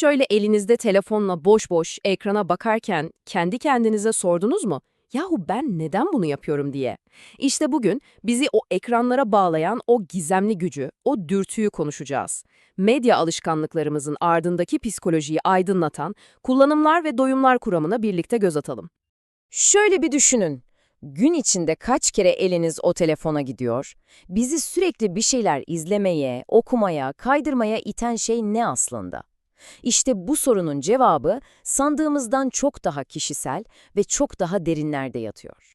şöyle elinizde telefonla boş boş ekrana bakarken kendi kendinize sordunuz mu? Yahu ben neden bunu yapıyorum diye. İşte bugün bizi o ekranlara bağlayan o gizemli gücü, o dürtüyü konuşacağız. Medya alışkanlıklarımızın ardındaki psikolojiyi aydınlatan kullanımlar ve doyumlar kuramına birlikte göz atalım. Şöyle bir düşünün. Gün içinde kaç kere eliniz o telefona gidiyor? Bizi sürekli bir şeyler izlemeye, okumaya, kaydırmaya iten şey ne aslında? İşte bu sorunun cevabı sandığımızdan çok daha kişisel ve çok daha derinlerde yatıyor.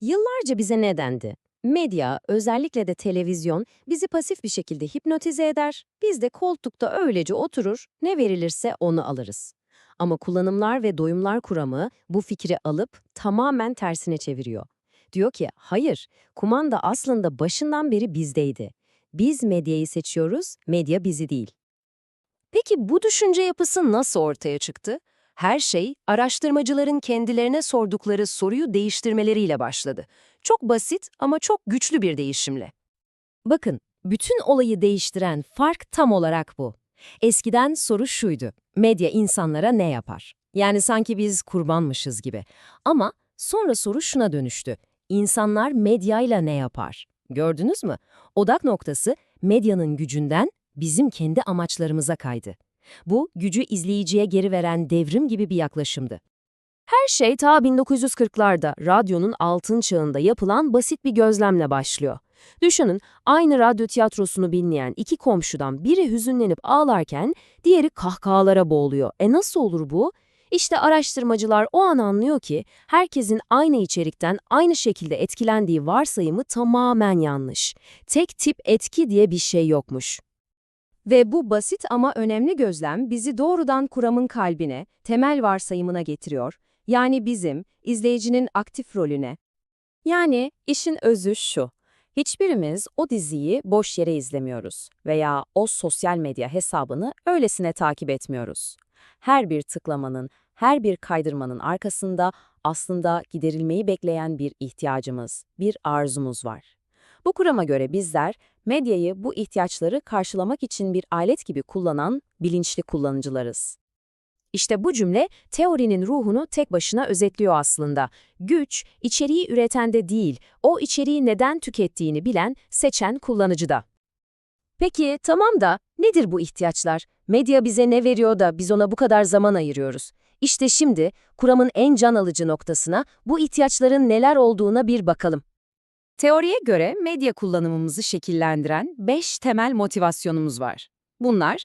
Yıllarca bize ne dendi? Medya, özellikle de televizyon, bizi pasif bir şekilde hipnotize eder. Biz de koltukta öylece oturur, ne verilirse onu alırız. Ama kullanımlar ve doyumlar kuramı bu fikri alıp tamamen tersine çeviriyor. Diyor ki, hayır, kumanda aslında başından beri bizdeydi. Biz medyayı seçiyoruz, medya bizi değil. Peki bu düşünce yapısı nasıl ortaya çıktı? Her şey araştırmacıların kendilerine sordukları soruyu değiştirmeleriyle başladı. Çok basit ama çok güçlü bir değişimle. Bakın, bütün olayı değiştiren fark tam olarak bu. Eskiden soru şuydu, medya insanlara ne yapar? Yani sanki biz kurbanmışız gibi. Ama sonra soru şuna dönüştü, insanlar medyayla ne yapar? Gördünüz mü? Odak noktası medyanın gücünden bizim kendi amaçlarımıza kaydı. Bu, gücü izleyiciye geri veren devrim gibi bir yaklaşımdı. Her şey ta 1940'larda radyonun altın çağında yapılan basit bir gözlemle başlıyor. Düşünün, aynı radyo tiyatrosunu dinleyen iki komşudan biri hüzünlenip ağlarken diğeri kahkahalara boğuluyor. E nasıl olur bu? İşte araştırmacılar o an anlıyor ki herkesin aynı içerikten aynı şekilde etkilendiği varsayımı tamamen yanlış. Tek tip etki diye bir şey yokmuş. Ve bu basit ama önemli gözlem bizi doğrudan kuramın kalbine, temel varsayımına getiriyor. Yani bizim, izleyicinin aktif rolüne. Yani işin özü şu. Hiçbirimiz o diziyi boş yere izlemiyoruz veya o sosyal medya hesabını öylesine takip etmiyoruz. Her bir tıklamanın, her bir kaydırmanın arkasında aslında giderilmeyi bekleyen bir ihtiyacımız, bir arzumuz var. Bu kurama göre bizler medyayı bu ihtiyaçları karşılamak için bir alet gibi kullanan bilinçli kullanıcılarız. İşte bu cümle teorinin ruhunu tek başına özetliyor aslında. Güç, içeriği üretende değil, o içeriği neden tükettiğini bilen, seçen kullanıcıda. Peki tamam da nedir bu ihtiyaçlar? Medya bize ne veriyor da biz ona bu kadar zaman ayırıyoruz? İşte şimdi kuramın en can alıcı noktasına bu ihtiyaçların neler olduğuna bir bakalım. Teoriye göre medya kullanımımızı şekillendiren 5 temel motivasyonumuz var. Bunlar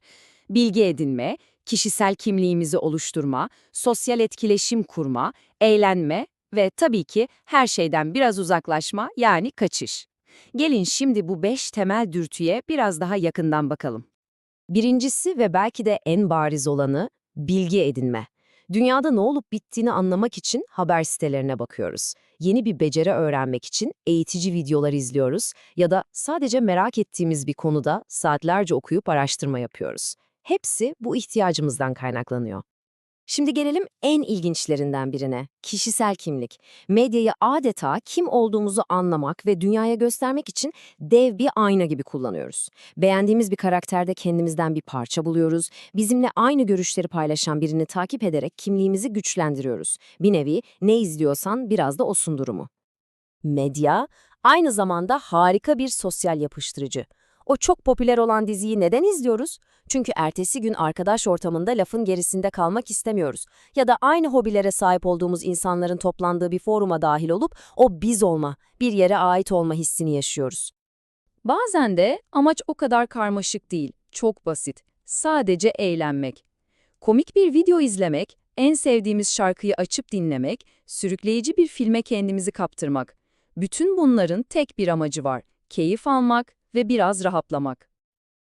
bilgi edinme, kişisel kimliğimizi oluşturma, sosyal etkileşim kurma, eğlenme ve tabii ki her şeyden biraz uzaklaşma yani kaçış. Gelin şimdi bu 5 temel dürtüye biraz daha yakından bakalım. Birincisi ve belki de en bariz olanı bilgi edinme. Dünyada ne olup bittiğini anlamak için haber sitelerine bakıyoruz. Yeni bir beceri öğrenmek için eğitici videolar izliyoruz ya da sadece merak ettiğimiz bir konuda saatlerce okuyup araştırma yapıyoruz. Hepsi bu ihtiyacımızdan kaynaklanıyor. Şimdi gelelim en ilginçlerinden birine, kişisel kimlik. Medyayı adeta kim olduğumuzu anlamak ve dünyaya göstermek için dev bir ayna gibi kullanıyoruz. Beğendiğimiz bir karakterde kendimizden bir parça buluyoruz. Bizimle aynı görüşleri paylaşan birini takip ederek kimliğimizi güçlendiriyoruz. Bir nevi ne izliyorsan biraz da osun durumu. Medya aynı zamanda harika bir sosyal yapıştırıcı. O çok popüler olan diziyi neden izliyoruz? Çünkü ertesi gün arkadaş ortamında lafın gerisinde kalmak istemiyoruz. Ya da aynı hobilere sahip olduğumuz insanların toplandığı bir foruma dahil olup o biz olma, bir yere ait olma hissini yaşıyoruz. Bazen de amaç o kadar karmaşık değil, çok basit. Sadece eğlenmek. Komik bir video izlemek, en sevdiğimiz şarkıyı açıp dinlemek, sürükleyici bir filme kendimizi kaptırmak. Bütün bunların tek bir amacı var, keyif almak ve biraz rahatlamak.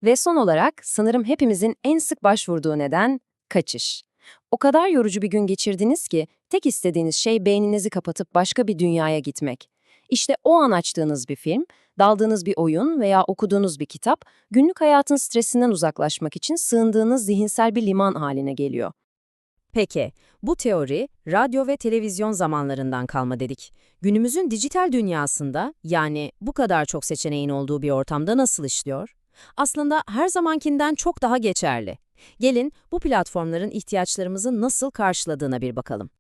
Ve son olarak sanırım hepimizin en sık başvurduğu neden kaçış. O kadar yorucu bir gün geçirdiniz ki tek istediğiniz şey beyninizi kapatıp başka bir dünyaya gitmek. İşte o an açtığınız bir film, daldığınız bir oyun veya okuduğunuz bir kitap, günlük hayatın stresinden uzaklaşmak için sığındığınız zihinsel bir liman haline geliyor. Peki, bu teori radyo ve televizyon zamanlarından kalma dedik. Günümüzün dijital dünyasında, yani bu kadar çok seçeneğin olduğu bir ortamda nasıl işliyor? Aslında her zamankinden çok daha geçerli. Gelin bu platformların ihtiyaçlarımızı nasıl karşıladığına bir bakalım.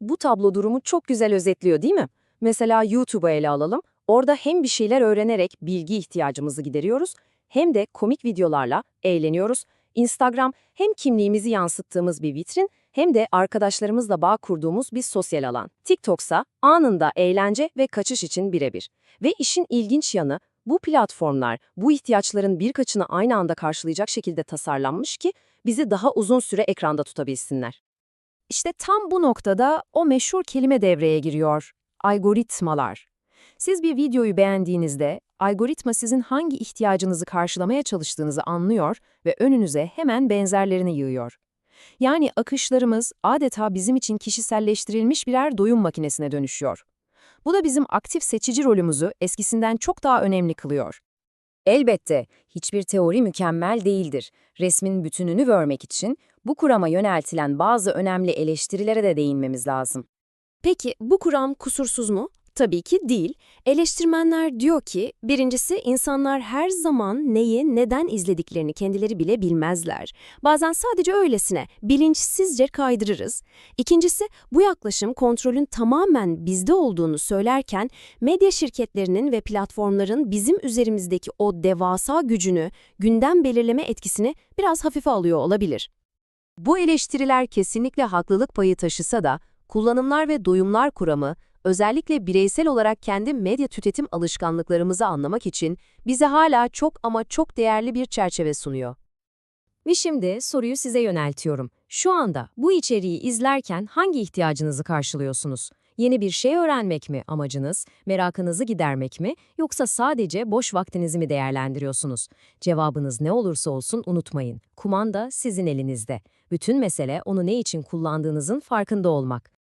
Bu tablo durumu çok güzel özetliyor değil mi? Mesela YouTube'u ele alalım. Orada hem bir şeyler öğrenerek bilgi ihtiyacımızı gideriyoruz, hem de komik videolarla eğleniyoruz. Instagram hem kimliğimizi yansıttığımız bir vitrin, hem de arkadaşlarımızla bağ kurduğumuz bir sosyal alan. TikTok'sa anında eğlence ve kaçış için birebir. Ve işin ilginç yanı, bu platformlar bu ihtiyaçların birkaçını aynı anda karşılayacak şekilde tasarlanmış ki bizi daha uzun süre ekranda tutabilsinler. İşte tam bu noktada o meşhur kelime devreye giriyor. Algoritmalar. Siz bir videoyu beğendiğinizde algoritma sizin hangi ihtiyacınızı karşılamaya çalıştığınızı anlıyor ve önünüze hemen benzerlerini yığıyor. Yani akışlarımız adeta bizim için kişiselleştirilmiş birer doyum makinesine dönüşüyor. Bu da bizim aktif seçici rolümüzü eskisinden çok daha önemli kılıyor. Elbette, hiçbir teori mükemmel değildir. Resmin bütününü görmek için bu kurama yöneltilen bazı önemli eleştirilere de değinmemiz lazım. Peki bu kuram kusursuz mu? Tabii ki değil. Eleştirmenler diyor ki, birincisi insanlar her zaman neyi, neden izlediklerini kendileri bile bilmezler. Bazen sadece öylesine, bilinçsizce kaydırırız. İkincisi, bu yaklaşım kontrolün tamamen bizde olduğunu söylerken, medya şirketlerinin ve platformların bizim üzerimizdeki o devasa gücünü, gündem belirleme etkisini biraz hafife alıyor olabilir. Bu eleştiriler kesinlikle haklılık payı taşısa da, kullanımlar ve doyumlar kuramı, özellikle bireysel olarak kendi medya tüketim alışkanlıklarımızı anlamak için bize hala çok ama çok değerli bir çerçeve sunuyor. Ve şimdi soruyu size yöneltiyorum. Şu anda bu içeriği izlerken hangi ihtiyacınızı karşılıyorsunuz? Yeni bir şey öğrenmek mi amacınız, merakınızı gidermek mi yoksa sadece boş vaktinizi mi değerlendiriyorsunuz? Cevabınız ne olursa olsun unutmayın. Kumanda sizin elinizde. Bütün mesele onu ne için kullandığınızın farkında olmak.